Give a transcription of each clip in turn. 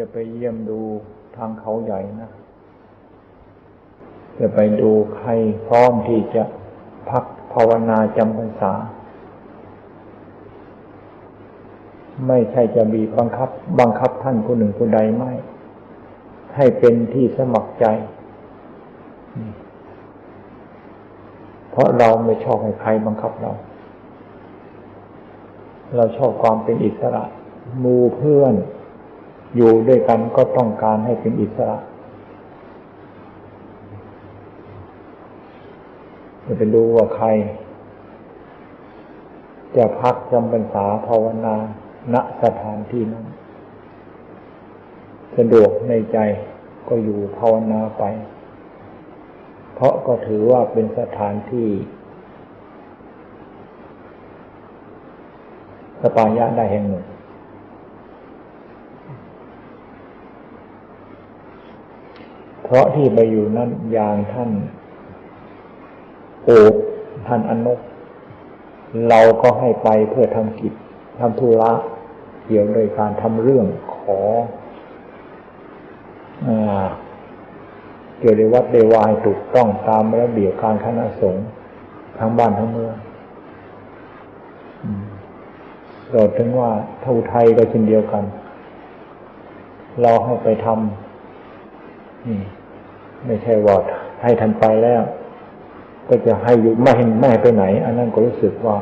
จะไปเยี่ยมดูทางเขาใหญ่นะ จะไปดูใครพร้อมที่จะพักภาวนาจำพรรษา ไม่ใช่จะมีบบังคับ บังคับท่านผู้หนึ่งผู้ใดไม่ ให้เป็นที่สมัครใจ เพราะเราไม่ชอบให้ใครบังคับเรา เราชอบความเป็นอิสระมูเพื่อน อยู่ด้วยกันก็ต้องการให้เป็นอิสระจะไปดูว่าใคร จะพักจำพรรษาภาวนาณสถานที่นั้น สะดวกในใจก็อยู่ภาวนาไป เพราะก็ถือว่าเป็นสถานที่ สปายะได้แห่งหนึ่ง เพราะที่ไปอยู่นั้นอย่างท่านโอบท่านอนุเราก็ให้ไปเพื่อทำกิจทำธุระเกี่ยวกับการทำเรื่องขออเกี่ยวกับวัดเดวายถูกต้องตามระเบียบการคณะสงฆ์ทั้งบ้านทั้งเมืองเราถึงว่าเท่าไทยก็เช่นเดียวกัน เราให้ไปทำนี่ ไม่ใช่ว่าให้ทันไปแล้ว ก็จะให้อยู่ไม่ให้ไม่ไปไหน อันนั้นก็รู้สึกว่า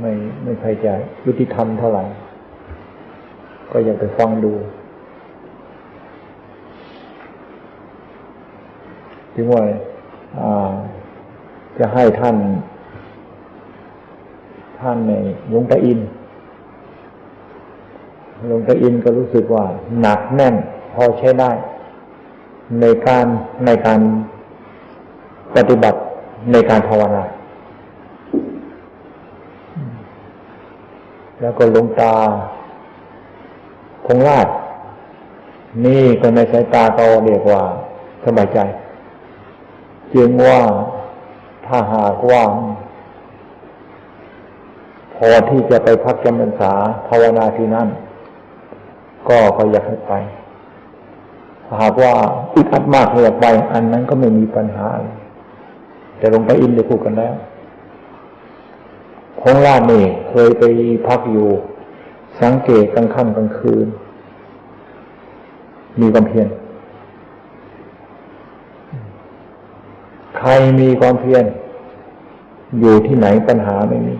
ไม่ไม่ใครจะยุติธรรมเท่าไหร่ ก็อยากไปฟังดู ถึงว่าจะให้ท่าน ท่านในหลวงตาอินหลวงตาอินก็รู้สึกว่า หนักแน่น พอใช้ได้ ในการในการปฏิบัติในการภาวนา แล้วก็ลงตา คงราชนี่ก็ในสายตาก็เรียกว่าสบายใจ จึงว่าถ้าหากว่า พอที่จะไปพักจำพรรษาภาวนาที่นั่น ก็ก็อยากให้ไป หากว่าอึดอัดมากอยไปอันนั้นก็ไม่มีปัญหา แต่ลงไปอินได้พูดกันแล้วของลาดนี่เคยไปพักอยู่ สังเกตกลางค่ำกลางคืน มีความเพียรใครมีความเพียรอยู่ที่ไหนปัญหาไม่มี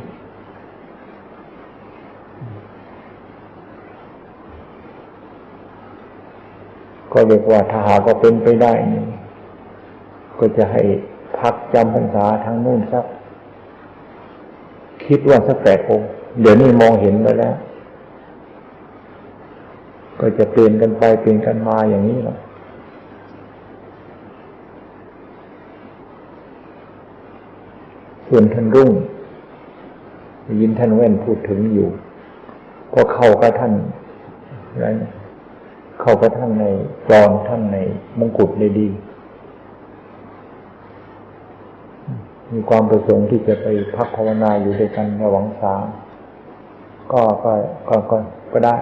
ก็เรียกว่าถ้าหาก็เป็นไปได้นี่ก็จะให้พักจำพรรษาทางนู่นสัก คิดว่าสักแปดองค์เดี๋ยวนี้มองเห็นไปแล้ว ก็จะเปลี่ยนกันไปเปลี่ยนกันมาอย่างนี้แหละส่วนท่านรุ่งยินท่านแว่นพูดถึงอยู่ ก็เข้ากับท่านอะไร เข้ากับท่านในกรอนท่านในมงกุฎเลยดี มีความประสงค์ที่จะไปพักภาวนาอยู่ด้วยกันในหวังสามก็ก็ก็ก็ก็ได้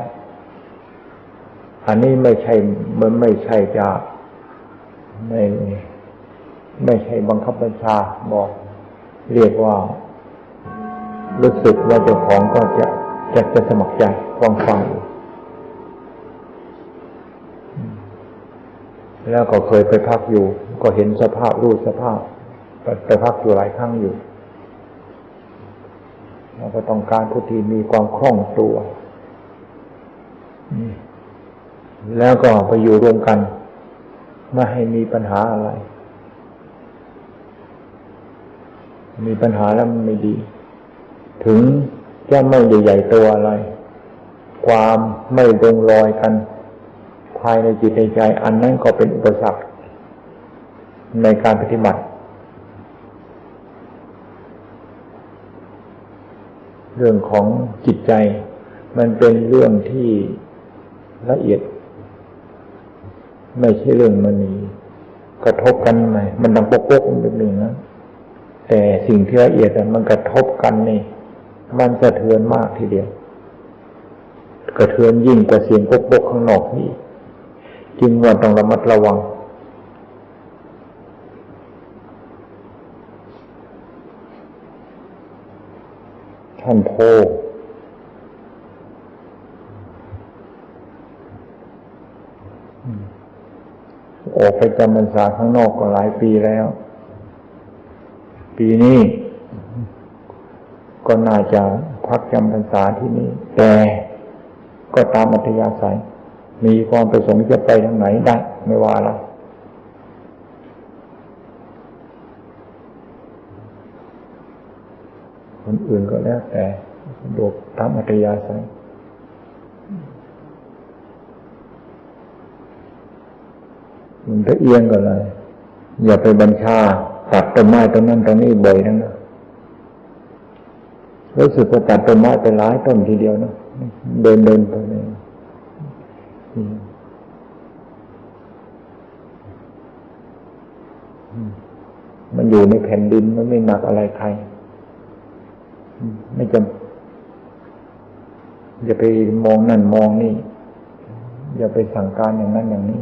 อันนี้ไม่ใช่มันไม่ใช่จะไม่ไม่ใช่บังคับบัญชาบอก เรียกว่า รู้สึกว่าเจ้าของก็จะจะจะสมัครใจฟังฟัง แล้วก็เคยไปพักอยู่ ก็เห็นสภาพรูปสภาพไปพักอยู่หลายครั้งอยู่เราก็ต้องการผู้ที่มีความคล่องตัว แล้วก็ไปอยู่รวมกัน ไม่ให้มีปัญหาอะไร มีปัญหาแล้วมันไม่ดี ถึงจะไม่ใหญ่ๆตัวอะไร ความไม่ลงรอยกัน ภายในจิตในใจ อันนั้นก็เป็นอุปสรรคในการปฏิบัติ เรื่องของจิตใจ มันเป็นเรื่องที่ละเอียด ไม่ใช่เรื่องมันมีกระทบกันไหมมันดังปกปกมันเป็นหนึ่งนะแต่สิ่งที่ละเอียดมันกระทบกันนี่ มันสะเทือนมากทีเดียว กระเทือนยิ่งกว่าเสียงปกปกข้างนอกนี่ จึงว่าต้องระมัดระวัง ท่านโพออกไปจำพรรษาข้างนอกก็หลายปีแล้ว ปีนี้ก็น่าจะพักจำพรรษาที่นี่ แต่ก็ตามอัธยาศัย มีความประสงค์จะไปทางไหนได้ไม่ว่าละคนอื่นก็แล้วแต่สะดวกตามอัธยาศัยมันจะเอียงก็เลย อย่าไปบัญชาตัดต้นไม้ตรงนั้นตรงนี้บ่อยนังนะรู้สึกว่าตัดต้นไม้ไปหลายต้นทีเดียวนะเดินเดินไปเลย มันอยู่ในแผ่นดินมันไม่หนักอะไรใคร ไม่จำอย่าไปมองนั่นมองนี่ อย่าไปสั่งการอย่างนั้นอย่างนี้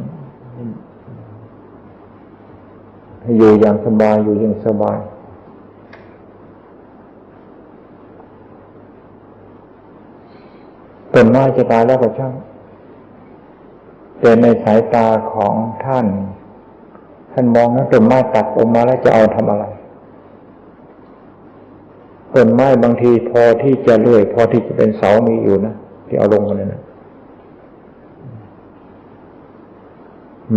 ให้อยู่อย่างสบายอยู่อย่างสบายต้นไม้จะตายแล้วก็ช่างแต่ในสายตาของท่าน ท่านมองนะต้นไม้ตัดออกมาแล้วจะเอาทำอะไรต้นไม้บางทีพอที่จะเลื่อย พอที่จะเป็นเสามีอยู่นะที่เอาลงมาเนี่ยนะ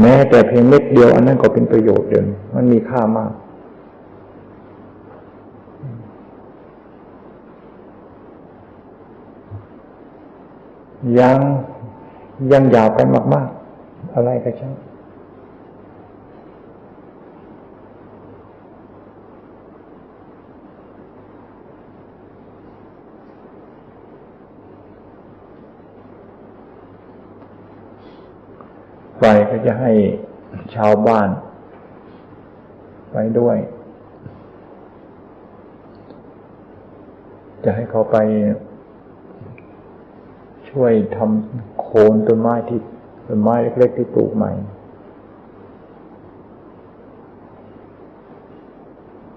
แม้แต่เพียงเม็ดเดียวอันนั้นก็เป็นประโยชน์เดินมันมีค่ามาก ยังยังยาวกันมาก ๆ อะไรก็ช่างไป ก็จะให้ชาวบ้าน ไปด้วย จะให้เขาไปช่วยทำโคนต้นไม้ที่ต้นไม้เล็กๆที่ปลูกใหม่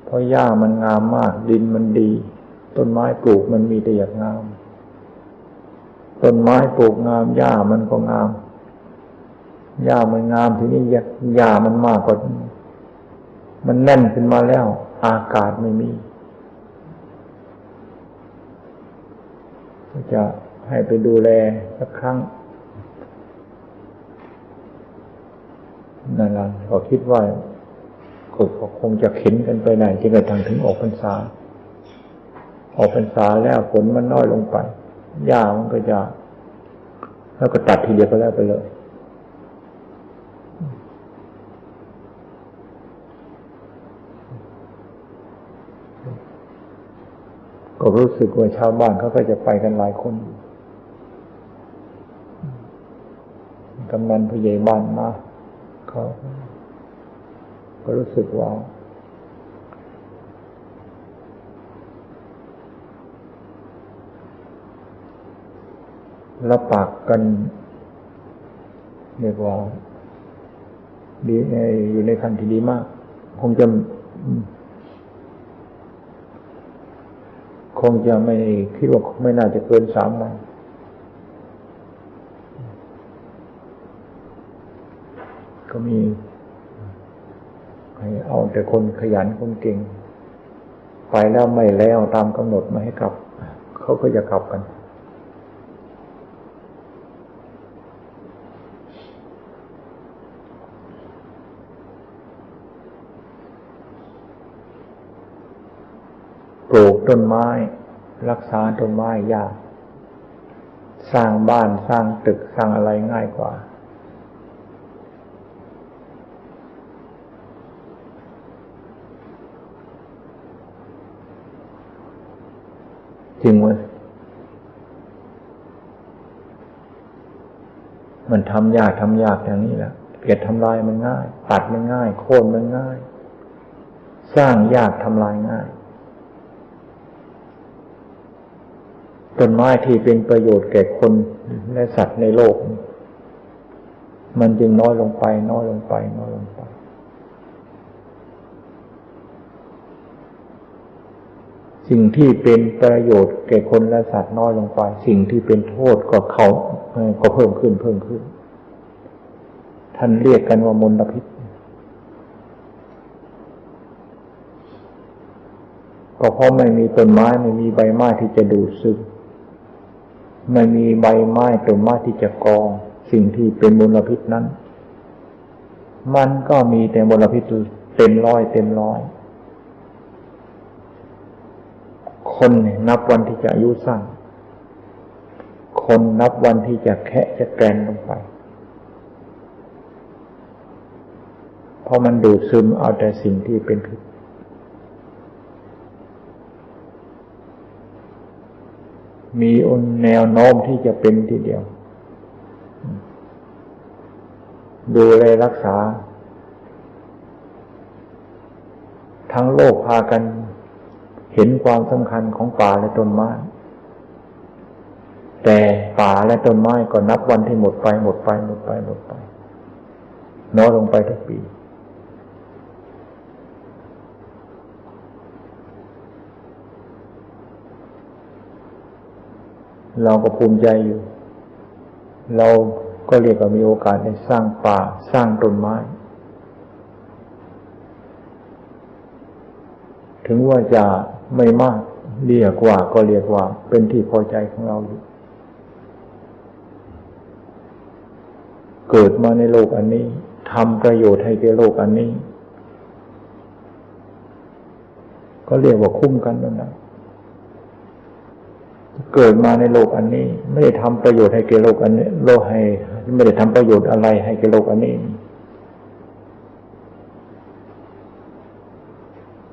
เพราะหญ้ามันงามมาก ดินมันดี ต้นไม้ปลูกมันมีแต่อย่างงาม ต้นไม้ปลูกงามหญ้ามันก็งาม หญ้ามันงามทีนี้หญ้ามันมากกว่ามันแน่นขึ้นมาแล้ว อากาศไม่มีจะให้ไปดูแลสักครั้งนั่นละก็คิดว่าก็คงจะเข็นกันไปไหนจนกระทั่งถึงออกพรรษา ออกพรรษาแล้วฝนมันน้อยลงไปหญ้ามันก็จะ แล้วก็ตัดทีเดียวก็แล้วไปเลย ก็รู้สึกว่าชาวบ้านเขาก็จะไปกันหลายคนกำนันผู้ใหญ่บ้านมาเขาก็รู้สึกว่า รับปากกันเรียกว่าดีอยู่ในคันที่ดีมาก คงจะ คงจะไม่คิดว่าไม่น่าจะเกินสามวันก็มีให้เอาแต่คนขยันคนเก่ง ไปแล้วไม่แล้วตามกำหนดมาให้กลับ เขาก็จะกลับกันปลูก ต้นไม้ รักษาต้นไม้ยาก สร้างบ้านสร้างตึกสร้างอะไรง่ายกว่า จริงเว้ยมันทำยากทำยากอย่างนี้แหละเกียดทำลายมันง่าย ตัดมันง่าย โค่นมันง่าย สร้างยากทำลายง่าย ต้นไม้ที่เป็นประโยชน์แก่คนและสัตว์ในโลก มันจึงน้อยลงไป น้อยลงไป น้อยลงไป สิ่งที่เป็นประโยชน์แก่คนและสัตว์น้อยลงไป สิ่งที่เป็นโทษก็เขาก็เพิ่มขึ้นเพิ่มขึ้น ท่านเรียกกันว่ามลพิษก็เพราะไม่มีต้นไม้ไม่มีใบไม้ที่จะดูดซึม ไม่มีใบไม้ต้นไม้ที่จะกอง สิ่งที่เป็นมลพิษนั้น มันก็มีแต่มลพิษเต็มร้อยเต็มร้อย คนนับวันที่จะอายุสั้น คนนับวันที่จะแคะจะแกนลงไปเพราะมันดูดซึมเอาแต่สิ่งที่เป็นพิษ มีอนแนวโน้มที่จะเป็นทีเดียว ดูแลรักษา ทั้งโลกพากันเห็นความสำคัญของป่าและต้นไม้ แต่ป่าและต้นไม้ก็นับวันที่หมดไปหมดไปหมดไปหมดไป น้อยลงไปทุกปี เราก็ภูมิใจอยู่ เราก็เรียกว่ามีโอกาสได้สร้างป่าสร้างต้นไม้ ถึงว่าจะไม่มากเรียกว่าก็เรียกว่า เป็นที่พอใจของเราอยู่ เกิดมาในโลกอันนี้ทำประโยชน์ให้แก่โลกอันนี้ ก็เรียกว่าคุ้มกันนั่นแหละ เกิดมาในโลกอันนี้ ไม่ได้ทำประโยชน์ให้แก่โลกอันนี้ โลกให้ ไม่ได้ทำประโยชน์อะไรให้แก่โลกอันนี้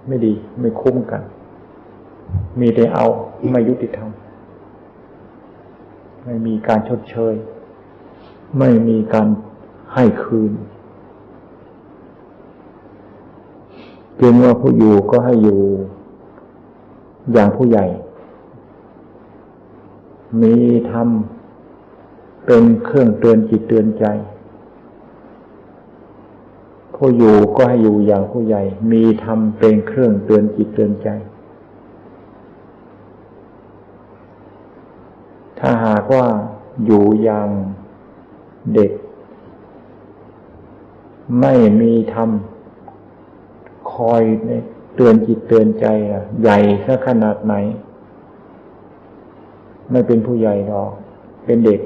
ไม่ดีไม่คุ้มกัน มีแต่เอาไม่ยุติธรรมไม่มีการชดเชย ไม่มีการให้คืนจึงว่าผู้อยู่ก็ให้อยู่อย่างผู้ใหญ่ มีธรรมเป็นเครื่องเตือนจิตเตือนใจ ผู้อยู่ก็ให้อยู่อย่างผู้ใหญ่ มีธรรมเป็นเครื่องเตือนจิตเตือนใจ ถ้าหากว่าอยู่อย่างเด็ก ไม่มีธรรมคอยเตือนจิตเตือนใจใหญ่สักขนาดไหน ไม่เป็นผู้ใหญ่หรอกเป็นเด็ก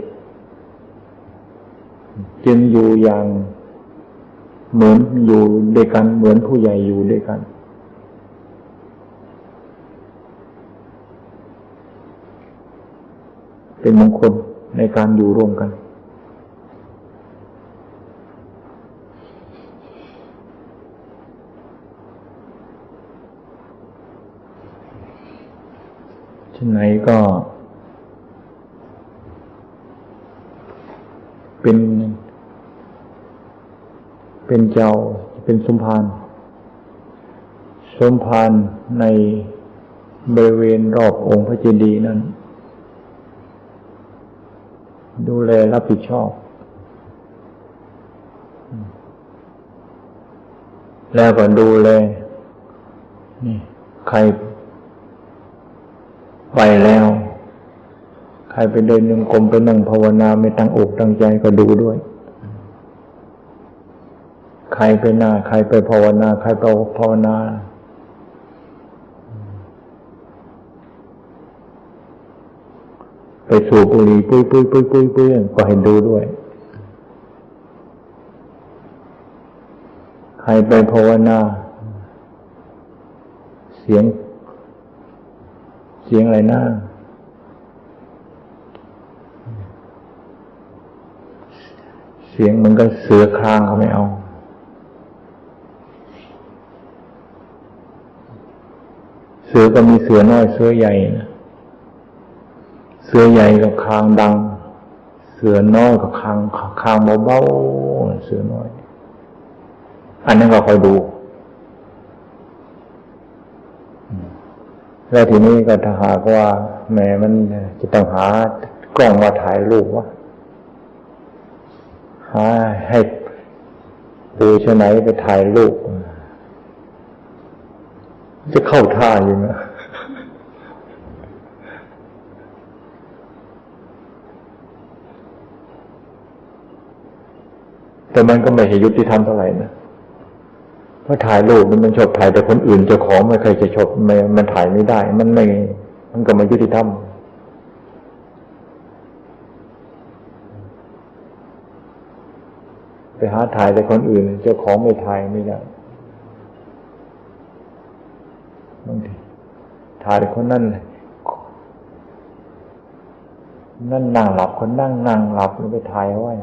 จึงอยู่อย่างเหมือนอยู่ด้วยกัน เหมือนผู้ใหญ่อยู่ด้วยกัน เป็นมงคลในการอยู่ร่วมกันที่ไหนก็ เป็น เป็นเจ้าเป็นสมภารสมภารในบริเวณรอบองค์พระเจดีย์นั้น ดูแลรับผิดชอบ แล้วก็ดูแลนี่ใครไปแล้ว ใครไปเดินยังกรมไปนั่งภาวนาไม่ตั้งอกตั้งใจก็ดูด้วย ใครไปหน้า ใครไปภาวนา ใครไปภาวนา ไปสูบบุหรี่ปุ้ยปุ้ยปุ้ยปุ้ยปุ้ยก็ให้ดูด้วย ใครไปภาวนา เสียง เสียงอะไรน้า เสียงมันก็เสือคลางเขาไม่เอา เสือก็มีเสือน้อยเสือใหญ่นะเสือใหญ่กับคลางดัง เสือน้อยกับคลางคลางเบาๆเสือน้อย อันนั้นก็คอยดูแล้วทีนี้ก็ถ้าหากว่าแหมมันจะต้องหากล้องมาถ่ายรูปว่าหหา ให้ปูชไหนไปถ่ายรูปจะเข้าท่าอยู่นะแต่มันก็ไม่ใช่ยุติธรรมเท่าไหร่นะ เพราะถ่ายรูปมันชอบถ่ายแต่คนอื่นเจ้าของไม่เคยจะชอบไม่มันถ่ายไม่ได้ มันไม่ มันก็ไม่ยุติธรรม ไปหาถ่ายแต่คนอื่น เจ้าของไม่ถ่ายไม่ได้บางทีถ่ายคนนั่นนั่นนั่งหลับคนนั่งนั่งหลับแล้วไปถ่ายเอาไว้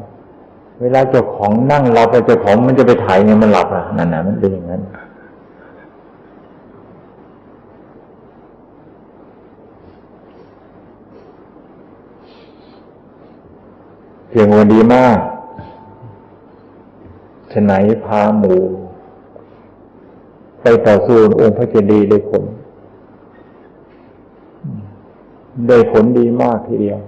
เวลาเจ้าของนั่งหลับไปเจ้าของมันจะไปถ่ายไงมันหลับอะนั่นน่ะมันเป็นอย่างนั้นเพียงวันดีมาก ฉไหนพาหมู่ ไปต่อสู้องค์พระเจดีย์ได้ผล ได้ผลดีมากทีเดียว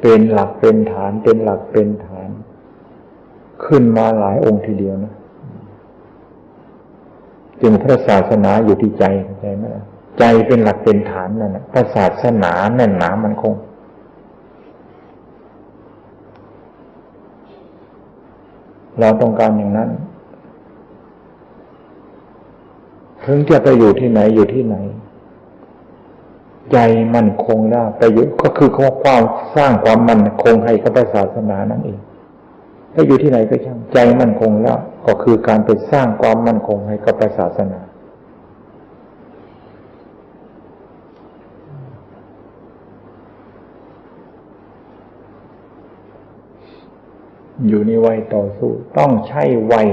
เป็นหลักเป็นฐาน เป็นหลักเป็นฐาน ขึ้นมาหลายองค์ทีเดียวนะจึงพระศาสนาอยู่ที่ใจใจไหมล่ะใจเป็นหลักเป็นฐานนั่นนะพระศาสนาแน่นหนามันคง เราต้องการอย่างนั้น ถึงจะไปอยู่ที่ไหนอยู่ที่ไหน ใจมั่นคงได้ไปอยู่ก็คือความสร้างความมั่นคงให้กับศาสนานั่นเองถ้าอยู่ที่ไหนก็ช่างใจมั่นคงแล้ว ก็คือการไปสร้างความมั่นคงให้กับศาสนา อยู่ในวัยต่อสู้ต้องใช้วัย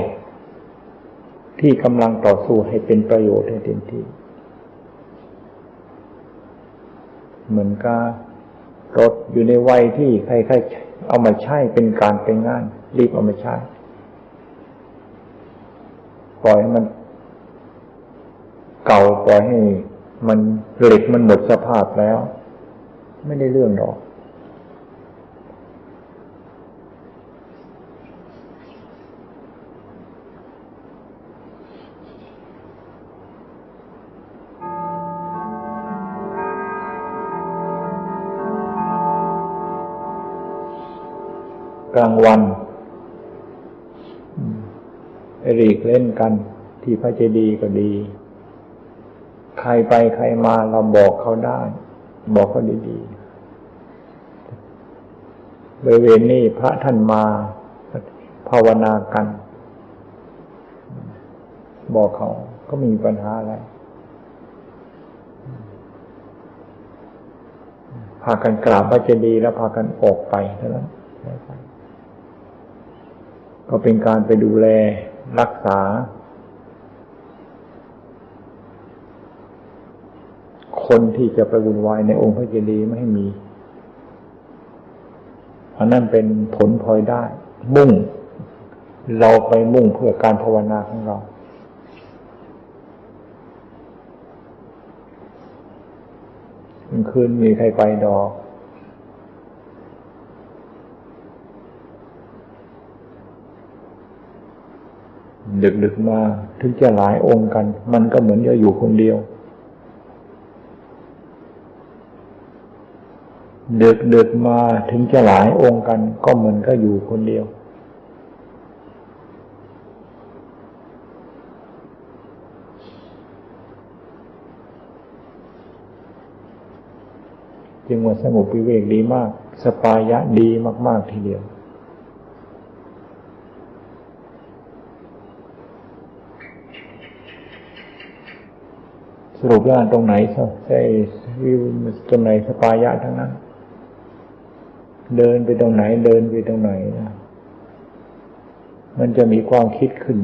ที่กำลังต่อสู้ให้เป็นประโยชน์ให้เต็มที่ เหมือนกับรถอยู่ในวัยที่ใครๆเอามาใช้เป็นการเป็นงาน รีบเอามาใช้ปล่อยให้มัน เก่าปล่อยให้ มันเหล็กมันหมดสภาพแล้ว ไม่ได้เรื่องหรอก กลางวันหลีกเล่นกัน ที่พระเจดีย์ก็ดี ใครไปใครมาเราบอกเขาได้ บอกเขาดีๆบริเวณนี้พระท่านมาภาวนากัน บอกเขาก็มีปัญหาอะไรพากันกราบพระเจดีย์แล้วพากันออกไปเท่านั้น ก็เป็นการไปดูแลรักษา คนที่จะไปวุ่นวายในองค์พระเจดีย์ไม่ให้มีอันนั้นเป็นผลพลอยได้ มุ่ง เราไปมุ่งเพื่อการภาวนาของเรา คืนมีใครไปดอก ดึกๆมาถึงจะหลายองค์กัน มันก็เหมือนจะอยู่คนเดียว ดึกๆมาถึงจะหลายองค์กัน ก็เหมือนก็อยู่คนเดียว จึงว่าสงบวิเวกดีมาก สปายะดีมาก ๆ ทีเดียวส รุปว่าตรงไหนใช่วิวตรงไหนสปายะทั้งนั้น เดินไปตรงไหนเดินไปตรงไหนนะมันจะมีความคิดขึ้น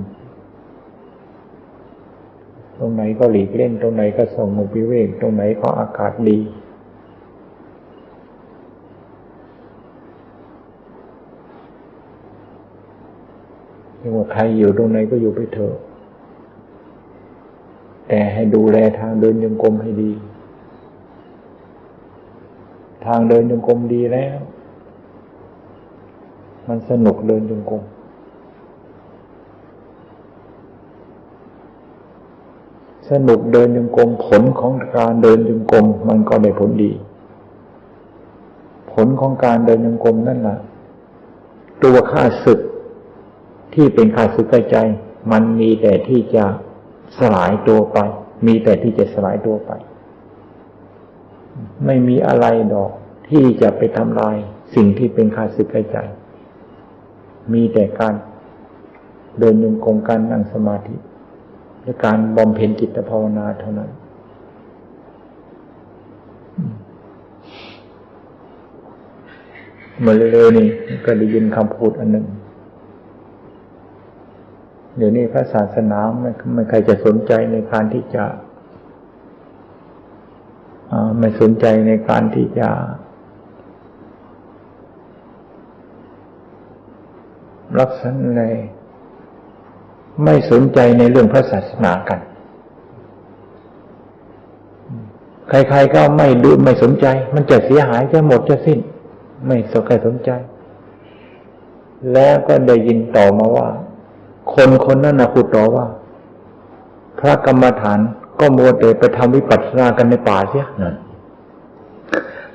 ตรงไหนก็หลีกเล่น ตรงไหนก็ส่งมุปิเวก ตรงไหนก็อากาศดีไม่ว่าใครอยู่ตรงไหนก็อยู่ไปเถอะ แต่ให้ดูแลทางเดินยังกรมให้ดี ทางเดินยังกรมดีแล้ว มันสนุกเดินจงกรมสนุกเดินจงกรมผลของการเดินจงกรมมันก็ได้ผลดี ผลของการเดินจงกรมนั่นแหละตัวข้าศึกที่เป็นข้าศึกใจ มันมีแต่ที่จะ สลายตัวไป มีแต่ที่จะสลายตัวไป ไม่มีอะไรดอกที่จะไปทำลายสิ่งที่เป็นข้าศึกใใจ มีแต่การเดินยงกงการนั่งสมาธิและการบำเพ็ญจิตภาวนาเท่านั้น เมื่อเร็วๆนี่ก็ได้ยินคำพูดอันหนึ่ง เดี๋ยวนี้พระศาสนาไม่ไม่ใครจะสนใจในการที่จะไม่สนใจในการที่จะรักษาในไม่สนใจในเรื่องพระศาสนากัน ใครๆก็ไม่ดูไม่สนใจ มันจะเสียหายจะหมดจะสิ้น ไม่สนใจสนใจ แล้วก็ได้ยินต่อมาว่า คนคนนั้นนะพูดต่อว่า พระกรรมฐานก็มัวแต่ไปทำวิปัสสนากันในป่าเสียนั่น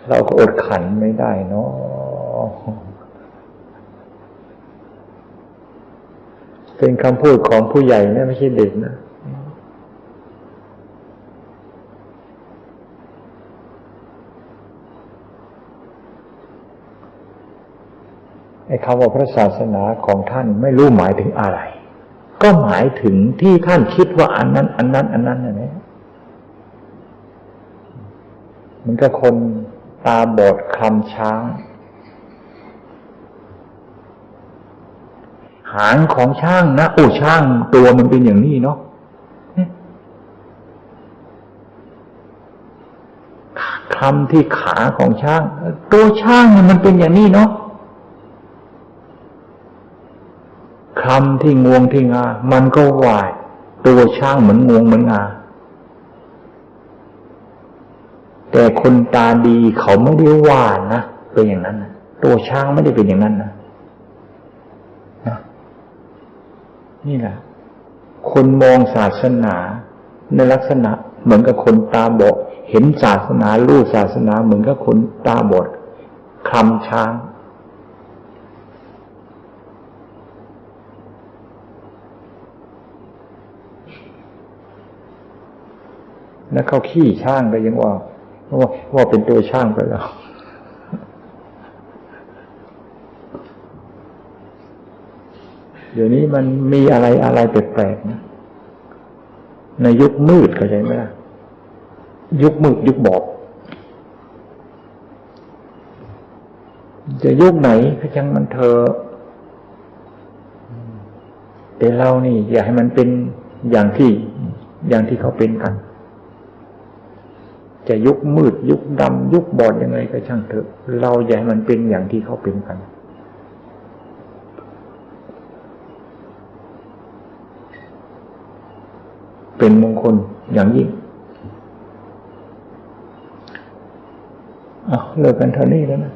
เราก็อดขันไม่ได้เนาะเป็นคำพูดของผู้ใหญ่นะไม่ใช่เด็กนะไอ้คำว่าพระศาสนาของท่านไม่รู้หมายถึงอะไร ก็หมายถึงที่ท่านคิดว่าอันนั้น อันนั้น อันนั้นนะมันก็คนตาบอดคลำช้าง หางของช้างนะโอ้ช้างตัวมันเป็นอย่างนี้เนาะคำที่ขาของช้าง ตัวช้างมันเป็นอย่างนี้เนาะ คำที่งวงที่งา มันก็วาย ตัวช้างเหมือนงวงเหมือนงา แต่คนตาดีเขาไม่ได้ว่านะเป็นอย่างนั้นนะตัวช้างไม่ได้เป็นอย่างนั้นนะนะนี่แหละคนมองศาสนาในลักษณะเหมือนกับคนตาบอดเห็นศาสนารู้ศาสนาเหมือนกับคนตาบอดคลำช้าง แล้วเขาขี้ช่างก็ยังว่าว่าว่าเป็นตัวช่างไปแล้วเดี๋ยวนี้มันมีอะไรอะไรแปลกๆนะในยุคมืดเข้าใจไหมล่ะยุคมืดยุคบอบจะยุคไหนก็ช่างมันเธอแต่เรานี่ อย่าให้มันเป็นอย่างที่อย่างที่เขาเป็นกัน จะยุคมืด ยุคดำยุคบอดยังไงก็ช่างเถอะ เราอย่าให้มันเป็นอย่างที่เขาเป็นกันเป็นมงคลอย่างยิ่งอะเลิกกันเท่านี้แล้วนะ